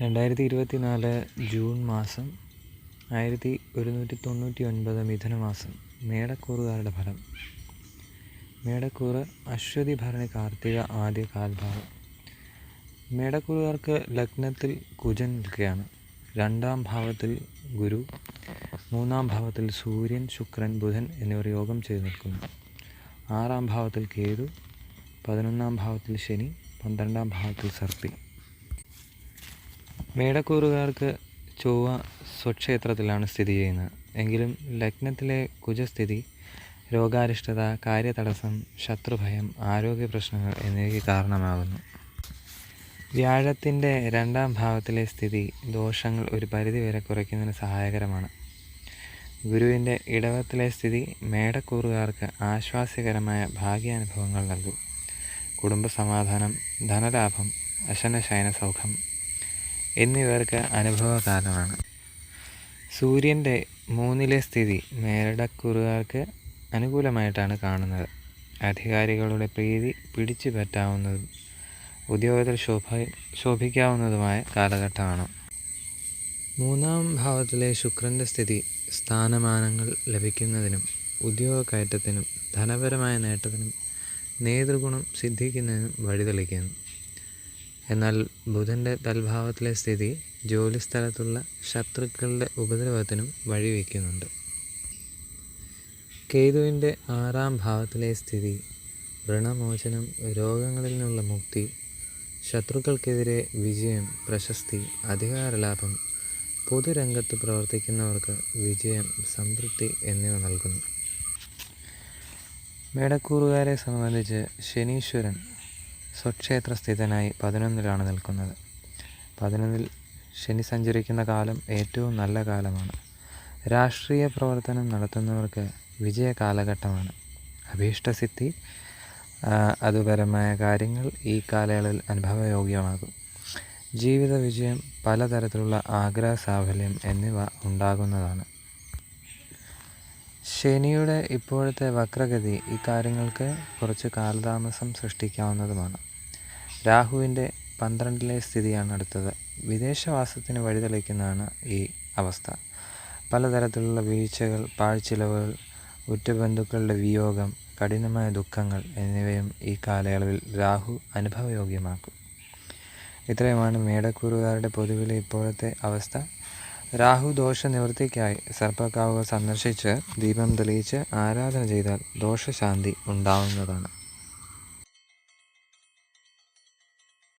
രണ്ടായിരത്തി ഇരുപത്തി നാല് ജൂൺ മാസം ആയിരത്തി ഒരുന്നൂറ്റി തൊണ്ണൂറ്റി ഒൻപത് മിഥുനമാസം മേടക്കൂറുകാരുടെ ഫലം. മേടക്കൂറ് അശ്വതി ഭരണി കാർത്തിക ആദ്യ കാൽഭാഗം. മേടക്കൂറുകാർക്ക് ലഗ്നത്തിൽ കുജൻ നിൽക്കുകയാണ്. രണ്ടാം ഭാവത്തിൽ ഗുരു മൂന്നാം ഭാവത്തിൽ സൂര്യൻ ശുക്രൻ ബുധൻ എന്നിവർ യോഗം ചെയ്തു നിൽക്കുന്നു. ആറാം ഭാവത്തിൽ കേതു പതിനൊന്നാം ഭാവത്തിൽ ശനി പന്ത്രണ്ടാം ഭാവത്തിൽ സർപ്പി. മേടക്കൂറുകാർക്ക് ചൊവ്വ സ്വക്ഷേത്രത്തിലാണ് സ്ഥിതി ചെയ്യുന്നത്. എങ്കിലും ലഗ്നത്തിലെ കുജസ്ഥിതി രോഗാരിഷ്ടത കാര്യതടസ്സം ശത്രുഭയം ആരോഗ്യ പ്രശ്നങ്ങൾ എന്നിവയ്ക്ക് കാരണമാകുന്നു. വ്യാഴത്തിന്റെ രണ്ടാം ഭാവത്തിലെ സ്ഥിതി ദോഷങ്ങൾ ഒരു പരിധിവരെ കുറയ്ക്കുന്നതിന് സഹായകരമാണ്. ഗുരുവിന്റെ ഇടവത്തിലെ സ്ഥിതി മേടക്കൂറുകാർക്ക് ആശ്വാസ്യകരമായ ഭാഗ്യാനുഭവങ്ങൾ നൽകും. കുടുംബസമാധാനം ധനലാഭം അശനശയന സൗഖം എന്നിവർക്ക് അനുഭവകാലമാണ് സൂര്യന്റെ മൂന്നിലെ സ്ഥിതി മേലടക്കുറുകാർക്ക് അനുകൂലമായിട്ടാണ് കാണുന്നത്. അധികാരികളുടെ പ്രീതി പിടിച്ചു പറ്റാവുന്നതും ഉദ്യോഗത്തിൽ ശോഭ ശോഭിക്കാവുന്നതുമായ കാലഘട്ടമാണ്. മൂന്നാം ഭാവത്തിലെ ശുക്രന്റെ സ്ഥിതി സ്ഥാനമാനങ്ങൾ ലഭിക്കുന്നതിനും ഉദ്യോഗ കയറ്റത്തിനും ധനപരമായ നേട്ടത്തിനും നേതൃഗുണം സിദ്ധിക്കുന്നതിനും വഴിതെളിക്കുന്നു. എന്നാൽ ബുധന്റെ തൽഭാവത്തിലെ സ്ഥിതി ജോലിസ്ഥലത്തുള്ള ശത്രുക്കളുടെ ഉപദ്രവത്തിനും വഴിവെക്കുന്നുണ്ട്. കേതുവിന്റെ ആറാം ഭാവത്തിലെ സ്ഥിതി ഋണമോചനം രോഗങ്ങളിൽ നിന്നുള്ള മുക്തി ശത്രുക്കൾക്കെതിരെ വിജയം പ്രശസ്തി അധികാരലാഭം പൊതുരംഗത്ത് പ്രവർത്തിക്കുന്നവർക്ക് വിജയം സംതൃപ്തി എന്നിവ നൽകുന്നു. മേടക്കൂറുകാരെ സംബന്ധിച്ച് ശനീശ്വരൻ സ്വക്ഷേത്ര സ്ഥിതനായി പതിനൊന്നിലാണ് നിൽക്കുന്നത്. പതിനൊന്നിൽ ശനി സഞ്ചരിക്കുന്ന കാലം ഏറ്റവും നല്ല കാലമാണ്. രാഷ്ട്രീയ പ്രവർത്തനം നടത്തുന്നവർക്ക് വിജയ കാലഘട്ടമാണ്. അഭീഷ്ടസിദ്ധി അതുപരമായ കാര്യങ്ങൾ ഈ കാലയളവിൽ അനുഭവയോഗ്യമാകും. ജീവിത വിജയം പലതരത്തിലുള്ള ആഗ്രഹ സാഫല്യം എന്നിവ ഉണ്ടാകുന്നതാണ്. ശനിയുടെ ഇപ്പോഴത്തെ വക്രഗതി ഈ കാര്യങ്ങൾക്ക് കുറച്ച് കാലതാമസം സൃഷ്ടിക്കാവുന്നതുമാണ്. രാഹുവിന്റെ പന്ത്രണ്ടിലെ സ്ഥിതിയാണ് അടുത്തത്. വിദേശവാസത്തിന് വഴിതെളിക്കുന്നതാണ് ഈ അവസ്ഥ. പലതരത്തിലുള്ള വീഴ്ചകൾ പാഴ്ചിലവുകൾ ഉറ്റബന്ധുക്കളുടെ വിയോഗം കഠിനമായ ദുഃഖങ്ങൾ എന്നിവയും ഈ കാലയളവിൽ രാഹു അനുഭവയോഗ്യമാക്കും. ഇത്രയുമാണ് മേടക്കൂറുകാരുടെ പൊതുവിലെ ഇപ്പോഴത്തെ അവസ്ഥ. രാഹു ദോഷ നിവൃത്തിക്കായി സർപ്പക്കാവുകൾ സന്ദർശിച്ച് ദീപം തെളിയിച്ച് ആരാധന ചെയ്താൽ ദോഷശാന്തി ഉണ്ടാവുന്നതാണ്.